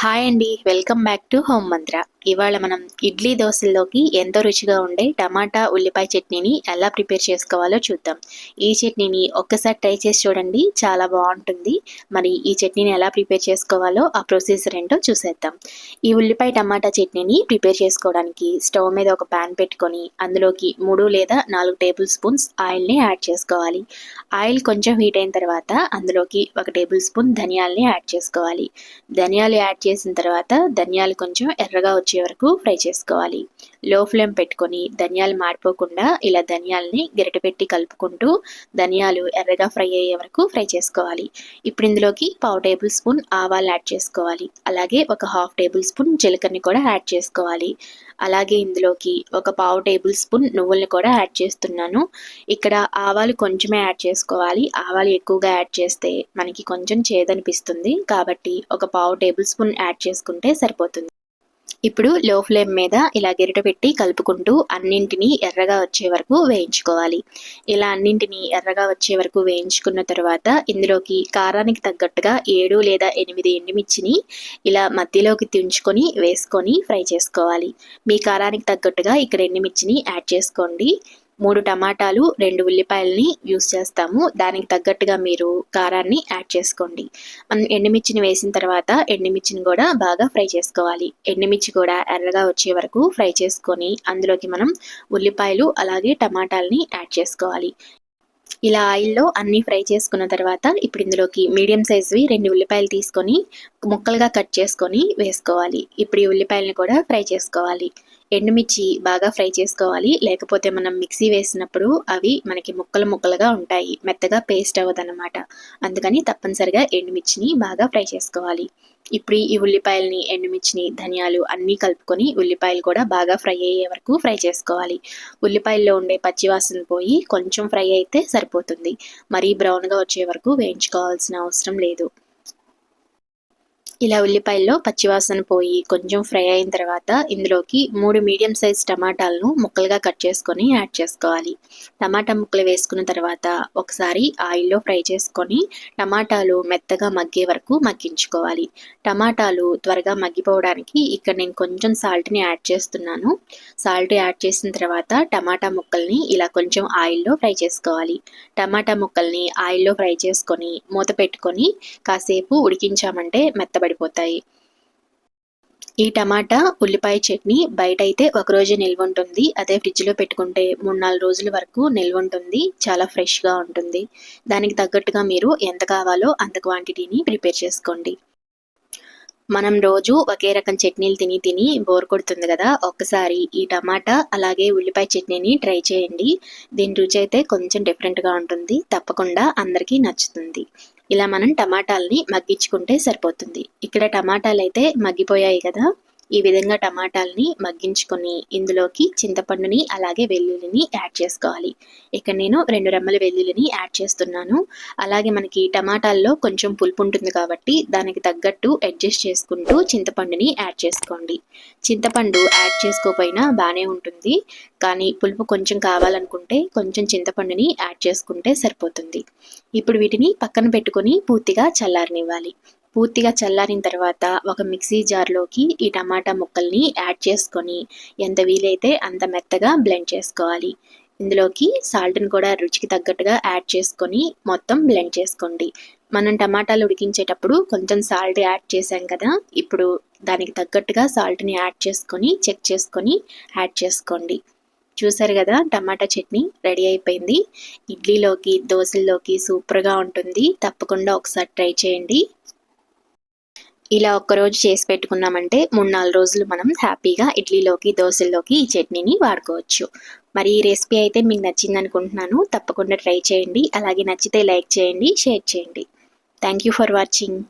Hi అండి welcome back to home మంత్ర ఇవాళ మనం ఇడ్లీ దోశల్లోకి ఎంతో రుచిగా ఉండే టమాటా ఉల్లిపాయ చట్నీని ఎలా ప్రిపేర్ చేసుకోవాలో చూద్దాం. ఈ చట్నీని ఒక్కసారి ట్రై చేసి చూడండి చాలా బాగుంటుంది. మరి ఈ చట్నీని ఎలా ప్రిపేర్ చేసుకోవాలో ఆ ప్రొసీజర్ ఏంటో చూసేద్దాం. ఈ ఉల్లిపాయ టమాటా చట్నీని ప్రిపేర్ చేసుకోవడానికి స్టవ్ మీద ఒక ప్యాన్ పెట్టుకొని అందులోకి మూడు లేదా నాలుగు టేబుల్ స్పూన్స్ ఆయిల్ని యాడ్ చేసుకోవాలి. ఆయిల్ కొంచెం హీట్ అయిన తర్వాత అందులోకి ఒక టేబుల్ స్పూన్ ధనియాల్ని యాడ్ చేసుకోవాలి. ధనియాలు యాడ్ చేసిన తర్వాత ధనియాలు కొంచెం ఎర్రగా వచ్చి వరకు ఫ్రై చేసుకోవాలి. లో ఫ్లేమ్ పెట్టుకొని ధనియాలు మాడిపోకుండా ఇలా ధనియాలని గరిట పెట్టి కలుపుకుంటూ ధనియాలు ఎర్రగా ఫ్రై అయ్యే వరకు ఫ్రై చేసుకోవాలి. ఇప్పుడు ఇందులోకి పావు టేబుల్ స్పూన్ ఆవాలు యాడ్ చేసుకోవాలి. అలాగే ఒక హాఫ్ టేబుల్ స్పూన్ జీలకర్రని కూడా యాడ్ చేసుకోవాలి. అలాగే ఇందులోకి ఒక పావు టేబుల్ స్పూన్ నువ్వుల్ని కూడా యాడ్ చేస్తున్నాను. ఇక్కడ ఆవాలు కొంచెమే యాడ్ చేసుకోవాలి. ఆవాలు ఎక్కువగా యాడ్ చేస్తే మనకి కొంచెం చేదనిపిస్తుంది. కాబట్టి ఒక పావు టేబుల్ స్పూన్ యాడ్ చేసుకుంటే సరిపోతుంది. ఇప్పుడు లో ఫ్లేమ్ మీద ఇలా గెరిట పెట్టి కలుపుకుంటూ అన్నింటినీ ఎర్రగా వచ్చే వరకు వేయించుకోవాలి. ఇలా అన్నింటినీ ఎర్రగా వచ్చే వరకు వేయించుకున్న తర్వాత ఇందులోకి కారానికి తగ్గట్టుగా ఏడు లేదా ఎనిమిది ఎండుమిర్చిని ఇలా మధ్యలోకి తుంచుకొని వేసుకొని ఫ్రై చేసుకోవాలి. మీ కారానికి తగ్గట్టుగా ఇక్కడ ఎండుమిర్చిని యాడ్ చేసుకోండి. మూడు టమాటాలు రెండు ఉల్లిపాయలని యూస్ చేస్తాము. దానికి తగ్గట్టుగా మీరు కారాన్ని యాడ్ చేసుకోండి. మనం ఎండుమిర్చిని వేసిన తర్వాత ఎండుమిర్చిని కూడా బాగా ఫ్రై చేసుకోవాలి. ఎండుమిర్చి కూడా ఎర్రగా వచ్చే వరకు ఫ్రై చేసుకొని అందులోకి మనం ఉల్లిపాయలు అలాగే టమాటాలని యాడ్ చేసుకోవాలి. ఇలా ఆయిల్లో అన్నీ ఫ్రై చేసుకున్న తర్వాత ఇప్పుడు ఇందులోకి మీడియం సైజ్వి రెండు ఉల్లిపాయలు తీసుకొని ముక్కలుగా కట్ చేసుకొని వేసుకోవాలి. ఇప్పుడు ఈ ఉల్లిపాయలని కూడా ఫ్రై చేసుకోవాలి. ఎండుమిర్చి బాగా ఫ్రై చేసుకోవాలి. లేకపోతే మనం మిక్సీ వేసినప్పుడు అవి మనకి ముక్కలు ముక్కలుగా ఉంటాయి. మెత్తగా పేస్ట్ అవ్వదన్నమాట. అందుకని తప్పనిసరిగా ఎండుమిర్చిని బాగా ఫ్రై చేసుకోవాలి. ఇప్పుడు ఈ ఉల్లిపాయలని ఎండుమిర్చిని ధనియాలు అన్నీ కలుపుకొని ఉల్లిపాయలు కూడా బాగా ఫ్రై అయ్యే వరకు ఫ్రై చేసుకోవాలి. ఉల్లిపాయల్లో ఉండే పచ్చివాసన పోయి కొంచెం ఫ్రై అయితే సరిపోతుంది. మరీ బ్రౌన్గా వచ్చే వరకు వేయించుకోవాల్సిన అవసరం లేదు. ఇలా ఉల్లిపాయల్లో పచ్చివాసన పోయి కొంచెం ఫ్రై అయిన తర్వాత ఇందులోకి మూడు మీడియం సైజ్ టమాటాలను ముక్కలుగా కట్ చేసుకొని యాడ్ చేసుకోవాలి. టమాటా ముక్కలు వేసుకున్న తర్వాత ఒకసారి ఆయిల్లో ఫ్రై చేసుకొని టమాటాలు మెత్తగా మగ్గే వరకు మగ్గించుకోవాలి. టమాటాలు త్వరగా మగ్గిపోవడానికి ఇక్కడ నేను కొంచెం సాల్ట్ని యాడ్ చేస్తున్నాను. సాల్ట్ యాడ్ చేసిన తర్వాత టమాటా ముక్కల్ని ఇలా కొంచెం ఆయిల్లో ఫ్రై చేసుకోవాలి. టమాటా ముక్కల్ని ఆయిల్లో ఫ్రై చేసుకొని మూత పెట్టుకొని కాసేపు ఉడికించామంటే మెత్తబడి పడిపోతాయి. ఈ టమాటా ఉల్లిపాయ చట్నీ బయట అయితే ఒకరోజు నిల్వ ఉంటుంది అదే ఫ్రిడ్జ్లో పెట్టుకుంటే మూడు నాలుగు రోజుల వరకు నిల్వ ఉంటుంది చాలా ఫ్రెష్గా ఉంటుంది. దానికి తగ్గట్టుగా మీరు ఎంత కావాలో అంత క్వాంటిటీని ప్రిపేర్ చేసుకోండి. మనం రోజు ఒకే రకం చట్నీలు తిని తిని బోర్ కొడుతుంది కదా. ఒక్కసారి ఈ టమాటా అలాగే ఉల్లిపాయ చట్నీని ట్రై చేయండి. దీని రుచి అయితే కొంచెం డిఫరెంట్గా ఉంటుంది. తప్పకుండా అందరికీ నచ్చుతుంది. ఇలా మనం టమాటాలని మగ్గించుకుంటే సరిపోతుంది. ఇక్కడ టమాటాలు అయితే మగ్గిపోయాయి కదా. ఈ విధంగా టమాటాలని మగ్గించుకొని ఇందులోకి చింతపండుని అలాగే వెల్లుల్లిని యాడ్ చేసుకోవాలి. ఇక్కడ నేను రెండు రెమ్మల వెల్లుల్లిని యాడ్ చేస్తున్నాను. అలాగే మనకి టమాటాల్లో కొంచెం పులుపు ఉంటుంది కాబట్టి దానికి తగ్గట్టు అడ్జస్ట్ చేసుకుంటూ చింతపండుని యాడ్ చేసుకోండి. చింతపండు యాడ్ చేసుకోపోయినా బాగానే ఉంటుంది. కానీ పులుపు కొంచెం కావాలనుకుంటే కొంచెం చింతపండుని యాడ్ చేసుకుంటే సరిపోతుంది. ఇప్పుడు వీటిని పక్కన పెట్టుకొని పూర్తిగా చల్లారనివ్వాలి. పూర్తిగా చల్లారిన తర్వాత ఒక మిక్సీ జార్లోకి ఈ టమాటా ముక్కల్ని యాడ్ చేసుకొని ఎంత వీలైతే అంత మెత్తగా బ్లెండ్ చేసుకోవాలి. ఇందులోకి సాల్ట్ని కూడా రుచికి తగ్గట్టుగా యాడ్ చేసుకొని మొత్తం బ్లెండ్ చేసుకోండి. మనం టమాటాలు ఉడికించేటప్పుడు కొంచెం సాల్ట్ యాడ్ చేసాం కదా ఇప్పుడు దానికి తగ్గట్టుగా సాల్ట్ని యాడ్ చేసుకొని చెక్ చేసుకొని యాడ్ చేసుకోండి. చూసారు కదా టమాటా చట్నీ రెడీ అయిపోయింది. ఇడ్లీలోకి దోశల్లోకి సూపర్గా ఉంటుంది. తప్పకుండా ఒకసారి ట్రై చేయండి. ఇలా ఒక్కరోజు చేసి పెట్టుకున్నామంటే మూడు నాలుగు రోజులు మనం హ్యాపీగా ఇడ్లీలోకి దోశల్లోకి ఈ చట్నీని వాడుకోవచ్చు. మరి ఈ రెసిపీ అయితే మీకు నచ్చింది అనుకుంటున్నాను తప్పకుండా ట్రై చేయండి. అలాగే నచ్చితే లైక్ చేయండి షేర్ చేయండి. Thank you for watching